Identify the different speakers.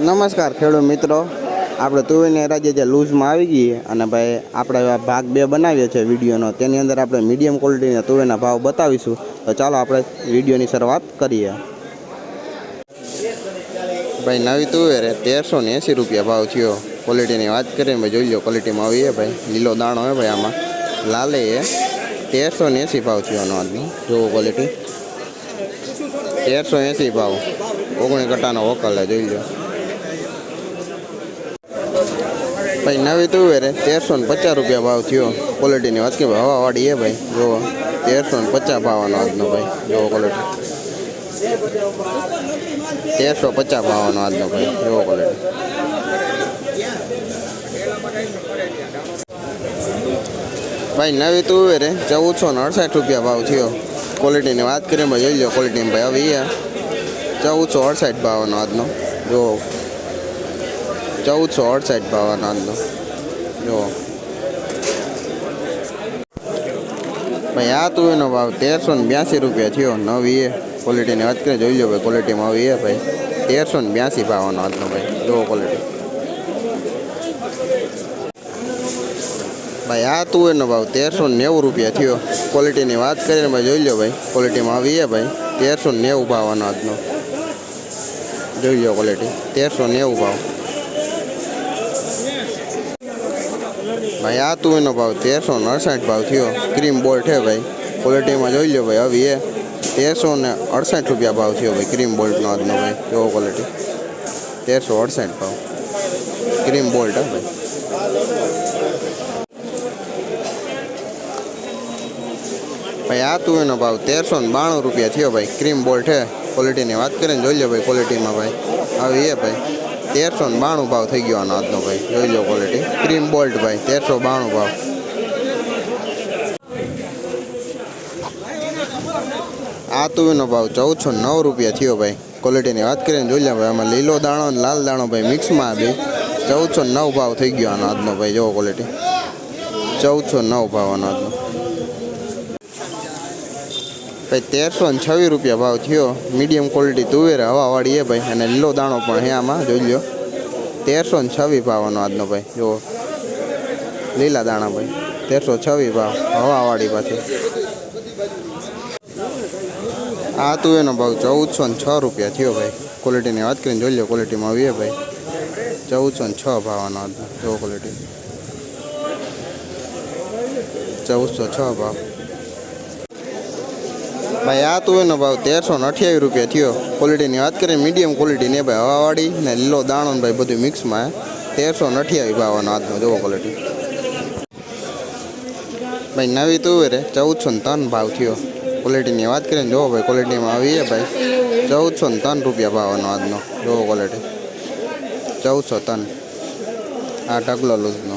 Speaker 1: નમસ્કાર ખેડૂત મિત્રો. આપણે તુવેરની રાજ્ય જે લૂઝમાં આવી ગઈ અને ભાઈ આપણે ભાગ બે બનાવીએ છે વિડીયોનો. તેની અંદર આપણે મીડિયમ ક્વોલિટીના તુવેરના ભાવ બતાવીશું. તો ચાલો આપણે વિડીયોની શરૂઆત કરીએ. ભાઈ, નવી તુવેર તેરસો ને એંસી રૂપિયા ભાવ થયો. ક્વોલિટીની વાત કરીએ ભાઈ જોઈ લો ક્વોલિટીમાં આવીએ ભાઈ. લીલો દાણો હોય ભાઈ આમાં. લાલે એ તેરસો ને એંસી ભાવ થયો એનો આદમી જોવો ક્વોલિટી તેરસો એંસી ભાવ. ઓગણી કટ્ટાનો વકલ જોઈ લો. ભાઈ, નવી તુવેર તેરસો ને પચાસ રૂપિયા ભાવ થયો. ક્વોલિટીની વાત કે હવાવાળી એ ભાઈ જોવો તેરસો ને પચાસ ભાવવાનો આજનો ભાઈ જોવો ક્વોલિટી તેરસો પચાસ ભાવવાનો આજનો ભાઈ જોવો ક્વોલિટી ભાઈ, નવી તુવેર ચૌદસો ને અડસઠ રૂપિયા ભાવ થયો. ક્વોલિટીની વાત કરીએ, ભાઈ, જોઈ લો ક્વોલિટીની ભાઈ હવે ચૌદસો અડસઠ ભાવવાનો આજનો જો ચૌદસો અડસઠ ભાવનો આજનો જો ભાઈ આ તુવેરનો ભાવ તેરસો ને બ્યાસી રૂપિયા થયો નવી એ ક્વોલિટીની વાત કરીએ જોઈ લો ભાઈ ક્વોલિટીમાં આવી એ ભાઈ તેરસો ને બ્યાસી ભાવનો આજનો ભાઈ જો ક્વોલિટી ભાઈ આ તુવેરનો ભાવ તેરસો ને નેવું રૂપિયા થયો ક્વોલિટીની વાત કરીને ભાઈ જોઈ લો ભાઈ ક્વોલિટીમાં આવી છે ભાઈ તેરસો ને નેવું ભાવનો આજનો જોઈ લો ક્વોલિટી તેરસો નેવું ભાવ ભાઈ આ તુવેરનો ભાવ તેરસો ને અડસઠ ભાવ થયો. ક્રીમ બોલ્ટ છે ભાઈ. ક્વોલિટીમાં જોઈ લો ભાઈ આવી એ તેરસો ને અડસઠ રૂપિયા ભાવ થયો ભાઈ ક્રીમ બોલ્ટનો આજનો ભાઈ જોવો ક્વોલિટી તેરસો અડસઠ ભાવ. ક્રીમ બોલ્ટ હે ભાઈ. ભાઈ, આ તુવેરનો ભાવ તેરસો ને બાણું રૂપિયા થયો ભાઈ ક્રીમ બોલ્ટ છે ક્વોલિટીની વાત કરીને જોઈ લો ભાઈ ક્વોલિટીમાં ભાઈ. આવી એ ભાઈ. તેરસો ને બાણું ભાવ થઈ ગયો આનો આજનો ભાઈ. જોઈ લો ક્વોલિટી ક્રીમ બોલ્ટ ભાઈ, તેરસો બાણું ભાવ. આ તુવીનો ભાવ ચૌદસો નવ રૂપિયા થયો ભાઈ. ક્વોલિટીની વાત કરીને જોઈ લે ભાઈ, આમાં લીલો દાણો અને લાલ દાણો ભાઈ મિક્સમાં બી ચૌદસો નવ ભાવ થઈ ગયો આનો આજનો ભાઈ. જોવો ક્વોલિટી ચૌદસો નવ ભાવ આનો આજનો. ભાઈ, તેરસો ને છવ્વીસ રૂપિયા ભાવ થયો. મીડિયમ ક્વોલિટી તુવેર હવાવાળી એ ભાઈ, અને લીલો દાણો પણ હે આમાં, જોઈ લો તેરસો ને છવ્વીસ ભાવનો આજનો ભાઈ જુઓ લીલા દાણા ભાઈ, તેરસો છવ્વીસ ભાવ, હવાવાળી પાછી. આ તુવેરનો ભાવ ચૌદસો ને છ રૂપિયા થયો ભાઈ. ક્વોલિટીની વાત કરીને જોઈ લો ક્વોલિટીમાં આવીએ ભાઈ. ચૌદસો ને છ ભાવનો આજનો જુઓ ક્વોલિટી ચૌદસો છ ભાવ. ભાઈ, આ તુવેરનો ભાવ તેરસો અઠ્યાવીસ રૂપિયા થયો. ક્વોલિટીની વાત કરીએ મીડિયમ ક્વોલિટી ને ભાઈ, હવાવાળી ને લીલો દાણો ભાઈ, બધું મિક્સમાં તેરસો ને અઠ્યાવીસ ભાવનો આજનો, જોવો ક્વોલિટી ભાઈ, નવી તુવેર ચૌદસો ને ત્રણ ભાવ થયો. ક્વોલિટીની વાત કરીએ જોવો ભાઈ ક્વોલિટીમાં આવીએ ભાઈ. ચૌદસો ને ત્રણ રૂપિયા ભાવનો આજનો, જોવો ક્વોલિટી ચૌદસો ત્રણ. આ ઢગલો લૂઝનો.